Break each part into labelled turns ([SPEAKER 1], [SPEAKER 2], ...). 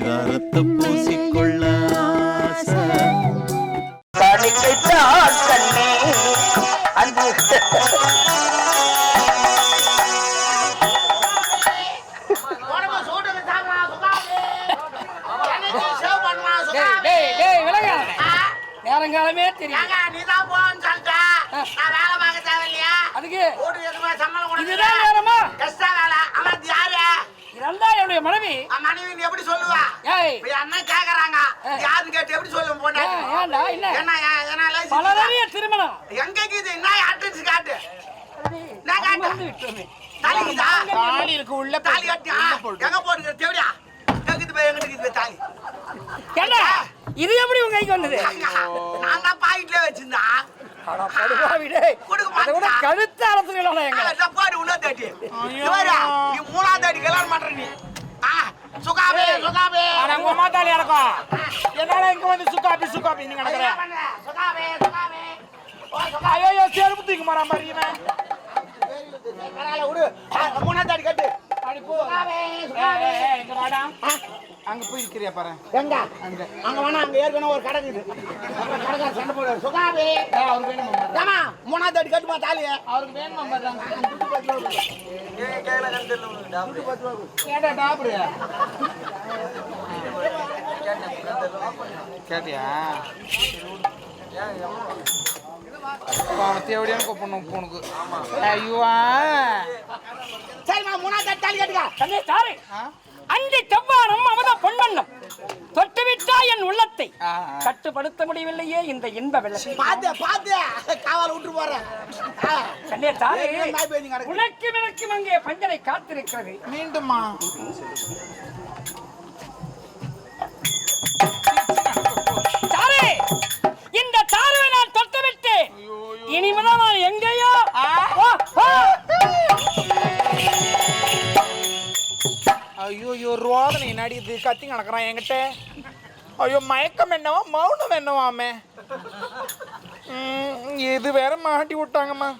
[SPEAKER 1] பரிதாரத்தை பூசிக்கொள்ள
[SPEAKER 2] நேரங்காலமே தெரியும்
[SPEAKER 3] ஏங்க, நீதான் போன்னு சொல்லிட்ட. நான் வேலை பார்க்க தேவையில்லையா?
[SPEAKER 2] அதுக்கு. இதுதான் நேரமா
[SPEAKER 3] கஷ்ட வேலை.
[SPEAKER 2] இதெல்லாம் என்னுடைய மனைவி
[SPEAKER 3] மனைவி எப்படி சொல்லுவா? அண்ணன் கேக்குறாங்க. யாருன்னு கேட்டு எப்படி?
[SPEAKER 2] ஏன், ஏன்டா என்ன பலரறிய திருமணம்
[SPEAKER 3] எங்க இருக்குது? என்ன address காட்டு? நான் காட்டு. தாலிக்குதா?
[SPEAKER 4] தாலி இருக்கு உள்ள
[SPEAKER 3] தாலி கட்டியா? எங்க போட்டுக்கிற தேவடியா? எங்கிட்டு போய், எங்கிட்டு இருக்குது தாலி?
[SPEAKER 2] இது எப்படி உங்க கைக்கு வந்தது
[SPEAKER 3] நான் தான் பாக்கெட்ல வச்சிருந்தேன்
[SPEAKER 2] கழுத்து அரசுகளா எங்க
[SPEAKER 3] பாரு உன்னா தாட்டி இவரா நீ மூணாம் தாட்டி கல்யாணம் பண்ற நீ ஆ சுகாபே சுகாபே
[SPEAKER 4] உங்க இங்க வந்து சுக்காப்பி சுக்காப்பி நீங்க நடக்கிற?
[SPEAKER 3] சுகாபே சுகாபே ஓ சுகா
[SPEAKER 4] ஐயோ செருப்பு தூக்கி மாறா மாதிரி இவன்.
[SPEAKER 3] பரவாயில்ல விடு ஆ, மூணாம் தாட்டி கட்டு
[SPEAKER 4] அடி போ
[SPEAKER 3] சுகாபே சுகாபே
[SPEAKER 4] இங்க வாடா அங்க போய் இருக்கிறியா பாரு.
[SPEAKER 3] எங்க?
[SPEAKER 4] அங்க.
[SPEAKER 3] அங்க வேணா அங்க ஏற்கனவே ஒரு கடை இருக்குது. கடைக்கார சண்டை போடுறாரு சுகாபே
[SPEAKER 4] ஏய், அவருக்கு வேணுமா.
[SPEAKER 3] ஏமா மூணாம் தாட்டி கட்டுமா தாலிய
[SPEAKER 4] அவருக்கு வேணுமா. கேட்டா டாபரு கேட்டியா? தேவடியான கூப்பிடணும் உனக்கு ஐயோ.
[SPEAKER 3] சரிம்மா மூணாம் தாட்டி தாலி கட்டுங்க.
[SPEAKER 2] தந்தை தாரை அந்தி செவ்வானம் அவத பொன்வண்ணம். தொட்டுவிட்டா என் உள்ளத்தை. கட்டுப்படுத்த முடியவில்லையே இந்த இன்ப வெள்ளத்தை
[SPEAKER 3] பாத்து பாத்து காவால விட்டு போறேன்.
[SPEAKER 2] உனக்கு எனக்கும் அங்கே பஞ்சனை காத்திருக்கிறது.
[SPEAKER 4] மீண்டுமா ரோதனை நடிக்குது கத்தி நடக்கிறான் என்கிட்ட. ஐயோ மயக்கம் என்னவா? மௌனம் என்னவாமே? ம், இது வேற மாட்டி விட்டாங்கம்மா.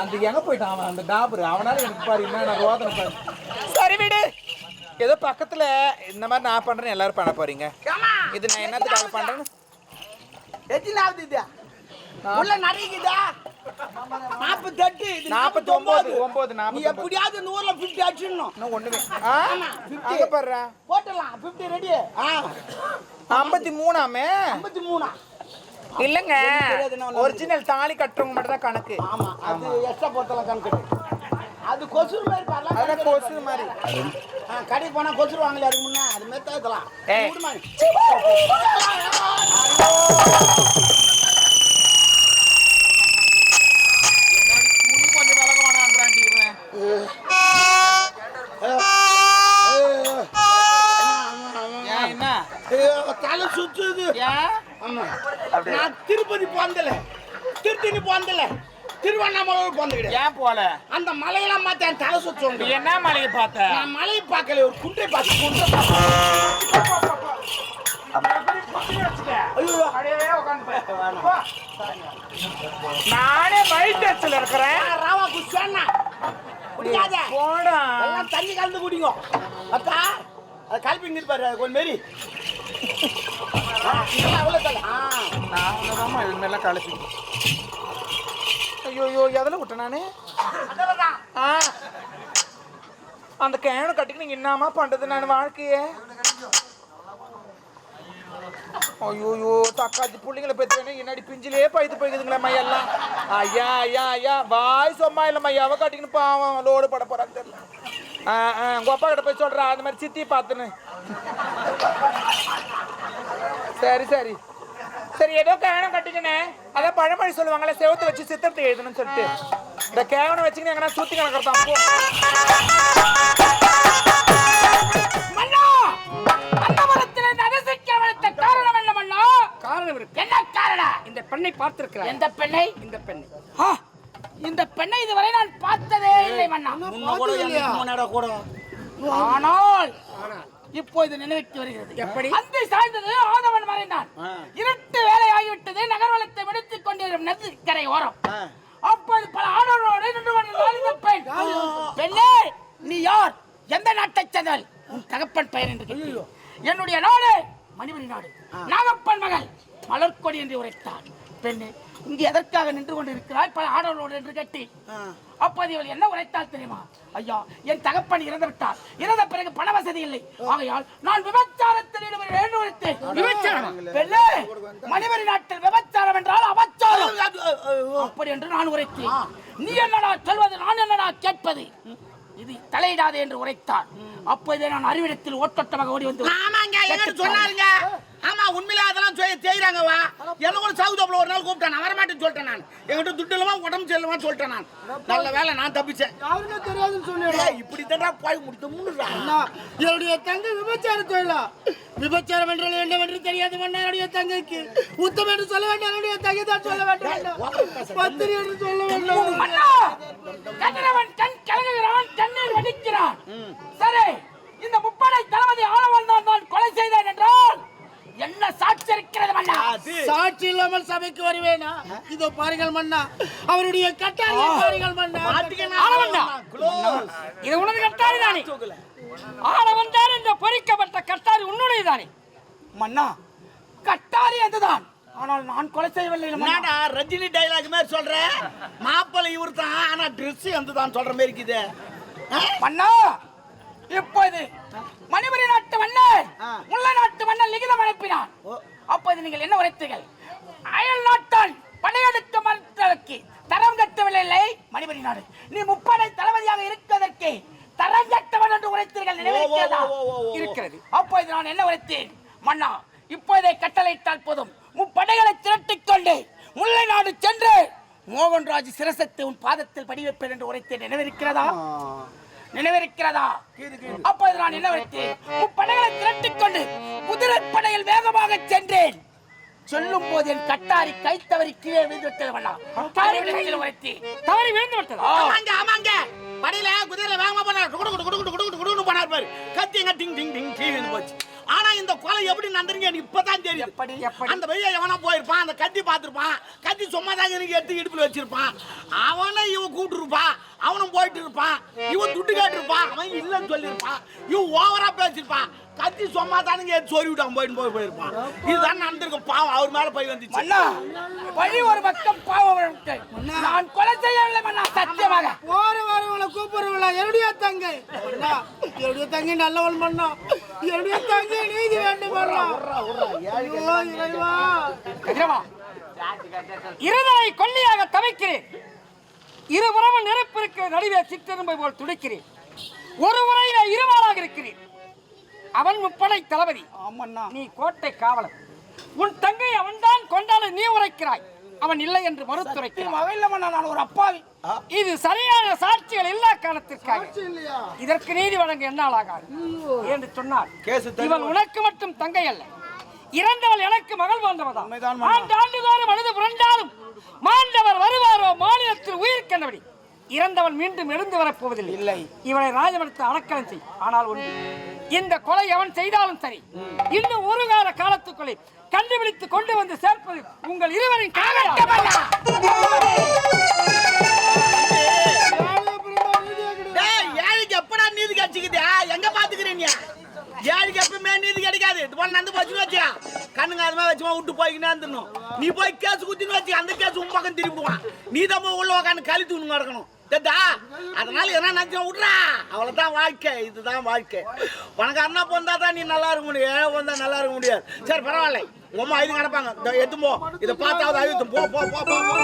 [SPEAKER 4] அந்த எங்க போயிட்டான் அவன்? அந்த டாபர். அவனால எனக்கு பாரு என்ன ரோதனை பாரு. சரி விடு. ஏதோ பக்கத்துல இந்த மாதிரி நான் பண்றேன் எல்லாரும் பண்ண போறீங்க. இது நான் என்னத்துக்காக பண்றேன்னு?
[SPEAKER 3] எத்தனாவது இது? உள்ள நிறையுதா நாற்பத்தெட்டு
[SPEAKER 4] நாற்பத்தி ஒன்பது ஒன்பது
[SPEAKER 3] நீ எப்படியாவது நூறுல பிப்டி அடிச்சிடணும்
[SPEAKER 4] ஒண்ணுமே. ஆ?
[SPEAKER 3] ஆமா, 50.
[SPEAKER 4] அங்க பாருடா.
[SPEAKER 3] போட்டுடலாம் பிப்டி ரெடி
[SPEAKER 4] ஐம்பத்தி மூணாமே?
[SPEAKER 3] ஐம்பத்தி மூணா.
[SPEAKER 4] இல்லங்க. ஒரிஜினல் தாலி கட்டுறவங்க மட்டும் தான் கணக்கு.
[SPEAKER 3] ஆமா அது எக்ஸ்ட்ரா போட்டலாம் கணக்கு. அது கொசுறு மாதிரி பாரலாம்
[SPEAKER 4] அதான் கொசு மாதிரி.
[SPEAKER 3] கடைக்கு போனா கொசுறு வாங்கல அதுக்கு முன்ன அது மாதிரி தேக்கலாம்
[SPEAKER 4] ஏய்.
[SPEAKER 3] நான் திருப்பதி போந்தல திருத்தணி போந்தல திருவண்ணாமலை போந்த
[SPEAKER 4] ஏன் போல
[SPEAKER 3] அந்த மலையெல்லாம் என் தலை சுத்தம்
[SPEAKER 4] என்ன மலையை பார்த்த?
[SPEAKER 3] நான் மலையை பார்க்கல ஒரு குன்றை பார்த்து.
[SPEAKER 4] போ. நானே வயிற்றுல இருக்கிறேன்.
[SPEAKER 3] ராவா குஷானா குடிக்காத.
[SPEAKER 4] போடா.
[SPEAKER 3] எல்லாம் தண்ணி கலந்து குடிங்க அப்பா அது கல்பிங்க இருப்பாரு கொஞ்சம் மாரி.
[SPEAKER 4] நான் உன்னதாம்மா இது மேல கலப்பி ஐயோ ஐயோ எதில் விட்டேன் நானு ஆ அந்த கேனு கட்டிக்கு நீங்க என்னமா பண்றது நான் வாழ்க்கையே ஐயோயோ தக்காத்தி புள்ளைங்களை பெற்று என்னடி பிஞ்சிலே பைத்து போய்க்குதுங்களே மையெல்லாம் ஐயா ஐயா ஐயா வாய் சும்மா இல்லைம்மா எவ கட்டிக்கின்னு பாவம் லோடு பட போகிறான்னு தெரியல ஆ ஆ உங்க அப்பா கிட்ட போய் சொல்றா அந்த மாதிரி சித்தி பார்த்துன்னு சரி சரி. சரி ஏதோ கேவனம் கட்டிக்கினே அதான் பழமொழி சொல்லுவாங்கல்ல செவத்தை வச்சு சித்திரத்தை எழுதணும்னு சொல்லிட்டு. இந்த கேவனம் வச்சுக்கின்னு எங்கன்னா சுத்தி கணக்கிறதான்
[SPEAKER 2] காரணம் என்ன மன்னா? காரணம் இருக்கு. என்ன காரணம்? இந்த பெண்ணை பார்த்திருக்கிறார்.
[SPEAKER 5] எந்த பெண்ணை?
[SPEAKER 2] இந்த பெண்ணை.
[SPEAKER 5] ஆ, இந்த பெண்ணை இதுவரை நான் பார்த்ததே இல்லை மன்னா.
[SPEAKER 3] கூட கூட
[SPEAKER 5] ஆனால் இப்போ இது நினைவுக்கு வருகிறது.
[SPEAKER 2] எப்படி?
[SPEAKER 5] அந்தி சாய்ந்தது ஆதவன் மறைந்தான். இருட்டு வேலை ஆகிவிட்டது நகர்வலத்தை விடுத்துக் கொண்டிருக்கும் நதிக்கரை ஓரம். அப்போது பல ஆடவர்களோடு நின்று கொண்டிருந்தாள் இந்த பெண் பெண்ணே நீ யார்? எந்த நாட்டைச் சேர்ந்தவள்? உன் தகப்பன் பெயர் என்று. என்னுடைய நாடு மணிமணி நாடு. நாகப்பன் மகள் மலர்கொடி என்று உரைத்தார். பெண்ணே. இங்கு எதற்காக நின்று கொண்டிருக்கிறாய்? பல ஆடவர்களோடு என்று கேட்டேன் அப்போது இவள் என்ன உரைத்தால் தெரியுமா? ஐயா என் தகப்பன் இறந்து விட்டார். இறந்த பிறகு பண வசதி இல்லை. ஆகையால் நான் விபச்சாரத்தில் மணிமணி நாட்டில் விபச்சாரம் என்றால் அபச்சாரம். அப்படி என்று நான் உரைத்தேன். நீ என்னடா சொல்வது நான் என்னடா கேட்பது? இது தலையிடாதே என்று உரைத்தார் அப்போதே நான் அறிவிடத்தில் ஓட்டோட்டமாக ஓடி வந்து
[SPEAKER 3] சொன்னாருங்க உண்மையில அதெல்லாம் செய்ய செய்யறாங்க வா என்ன கூட சவுதாப்புல ஒரு நாள் கூப்பிட்டேன். நான் வரமாட்டேன்னு சொல்லிட்டேன் நான். என்கிட்ட துட்டு இல்லமா உடம்பு செல்லுமா சொல்லிட்டேன் நான். நல்ல வேலை நான் தப்பிச்சேன்.
[SPEAKER 6] யாருமே தெரியாதுன்னு
[SPEAKER 3] ஏய், இப்படி தான் போய் முடித்து மூணுடா
[SPEAKER 6] என்னுடைய தங்கை விபச்சார தொழிலா? விபச்சாரம் என்றால் என்னவென்று தெரியாது என்னுடைய தங்கைக்கு. உத்தம் என்று சொல்ல வேண்டாம் என்னுடைய தங்கை தான் சொல்ல வேண்டும் பத்திரி என்று சொல்ல வேண்டும்.
[SPEAKER 5] அண்ணா கதிரவன் கண் கலங்குகிறான் கண்ணீர் வடிக்கிறான். சரி இந்த முப்படை தளபதி ஆளவன் தான் நான் கொலை செய்தேன் என்றால் என்ன சாட்சி இருக்கிறது மன்னா?
[SPEAKER 6] சாட்சி இல்லாமல் சபைக்கு வருவேனா? இதோ பாருங்கள் மன்னா. அவருடைய கட்டாய பாருங்கள் மன்னா.
[SPEAKER 5] தான் இது உனது கட்டாரி தானே? ஆளவன் தான் என்ற பொறிக்கப்பட்ட கட்டாரி உன்னுடையதானே மன்னா கட்டாரி அதுதான். ஆனால் நான் கொலை செய்யவில்லை மன்னா.
[SPEAKER 3] என்னடா ரஜினி டைலாக் மாதிரி சொல்ற? மாப்பிள்ளை இவர் தான் ஆனா ட்ரெஸ் எந்த தான் சொல்ற மாதிரி இருக்குது. ஆ?
[SPEAKER 5] மன்னா இப்போது மணிபுரி நாட்டு மன்னர் முல்லை நாட்டு மன்னர் லிகிதம் அனுப்பினான் அப்போது நீங்கள் என்ன உரைத்தீர்கள்? அயல் நாட்டால் படையெடுக்க மறுத்ததற்கு தரம் கட்டவில்லை மணிபுரி நாடு. நீ முப்படை தளபதியாக இருப்பதற்கு தரம் கட்டவன் என்று உரைத்தீர்கள். நினைவிருக்கிறதா. இருக்கிறது. அப்போது நான் என்ன உரைத்தேன்? மன்னா இப்போதே கட்டளையிட்டால் போதும். முப்படைகளை திரட்டிக் கொண்டு முல்லை நாடு சென்று மோகன்ராஜ் சிரசத்தை உன் பாதத்தில் படி வைப்பேன் என்று உரைத்தேன். நினைவிருக்கிறதா? நினைவிருக்கிறதா? அப்போது நான் என்ன உரைத்தேன் முப்படைகளை திரட்டிக் கொண்டு குதிரைப்படையில் வேகமாக சென்றேன். சொல்லும் போது என் கட்டாரி கை தவறி கீழே விழுந்து விட்டது தவறி
[SPEAKER 2] விழுந்து விட்டதா
[SPEAKER 3] ஆமாங்க ஆமாங்க. படியில குதிரையில வேகமா போனார். குடு குடு குடு குடு குடு குடுன்னு போனார் பாரு. கத்திங்க டிங் டிங் டிங் கீழே விழுந்து போச்சு. ஆனா இந்த கொலை எப்படி நடந்துருங்க எனக்கு இப்பதான் தெரியும்
[SPEAKER 5] எப்படி, எப்படி?
[SPEAKER 3] அந்த பையன் எவனா போயிருப்பான் அந்த கத்தி பார்த்திருப்பான் கத்தி சும்மா தாங்க எனக்கு எடுத்து இடுப்புல வச்சிருப்பான். அவனை இவன் கூப்பிட்டுருப்பான் அவனும் போயிட்டு இருப்பான் இவன் துட்டு கேட்டிருப்பான் அவன் இல்லைன்னு சொல்லியிருப்பான் இவன் ஓவரா பேசியிருப்பான். கத்தி சும்மா தானுங்க எடுத்து சொறி விட்டான் போயிட்டு போய் போயிருப்பான். இதுதான் நடந்திருக்கும் பாவம் அவர் மேல போய் வந்துச்சு.
[SPEAKER 5] வழி ஒரு பக்கம் பாவம். நான் கொலை செய்யவில்லை மன்னா சத்தியமாக.
[SPEAKER 6] போற வரவங்களை கூப்பிடுறவங்களா என்னுடைய தங்கை. என்னுடைய தங்கை நல்லவள் மன்னா. என்னுடைய தங்கை நீதி வேண்டும்
[SPEAKER 2] கதிரவா இருதலை கொல்லியாக தவிக்கிறேன். இருபுறமும் நெருப்பு இருக்கிற நடுவே சிற்றெரும்பை போல் துடிக்கிறேன். ஒரு முறையில இருவாளாக இருக்கிறேன். அவன் முப்படை தளபதி. நீ கோட்டை காவலன். உன் தங்கை அவன்தான் கொண்டாட நீ உரைக்கிறாய். அவன் இல்லை என்று மறுத்துரைக்கிறான்.
[SPEAKER 5] நான் ஒரு அப்பாவி.
[SPEAKER 2] இது சரியான சாட்சிகள் இல்லா காரணத்திற்காக
[SPEAKER 6] இல்லையா?
[SPEAKER 2] இதற்கு நீதி வழங்க என்னால் ஆகாது. என்று சொன்னார்.
[SPEAKER 3] கேசு
[SPEAKER 2] இவள் உனக்கு மட்டும் தங்கை அல்ல. இறந்தவள் எனக்கு மகள் போன்றவதான் ஆண்டு ஆண்டுதோறும் அழுது புரண்டாலும் மாண்டவர் வருவாரோ? மாநிலத்தில் உயிர் கண்டபடி. இறந்தவள் மீண்டும் எழுந்து வரப் போவதில்லை இல்லை. இவளை ராஜமனத்தில் அடக்கலம் செய். ஆனால் ஒன்று இந்த கொலை அவன் செய்தாலும் சரி இன்னும் ஒரு கால காலத்துக்குள்ளே கண்டுபிடித்து கொண்டு வந்து சேர்ப்பது உங்கள் இருவரின்
[SPEAKER 3] எப்படா நீதி கிடைச்சிக்குது? எங்க பாத்துக்கிறீங்க ஏழைக்கு எப்பவுமே நீதி கிடைக்காது. இது போல நடந்து போச்சுன்னு வச்சியா கண்ணுங்க அது மாதிரி வச்சுமா விட்டு போய்க்கினே நீ போய் கேஸ் குத்தின்னு வச்சு அந்த கேஸ் உன் பக்கம் திருப்பிடுவான் நீ தான் உள்ள உட்காந்து கழி தூணு நடக்கணும். டேட்டா அதனால என்ன நினச்சா விட்றா? அவ்வளோதான் வாழ்க்கை இதுதான் வாழ்க்கை. பணக்காரனா போந்தா தான் நீ நல்லா இருக்க முடியும். முடியாது வந்தா நல்லா இருக்க முடியாது. சரி பரவாயில்ல. உங்க அம்மா இது கிடப்பாங்க. இந்த எத்தும்போ இதை பார்த்தாவது அழுத்தும் போ போ போ போ.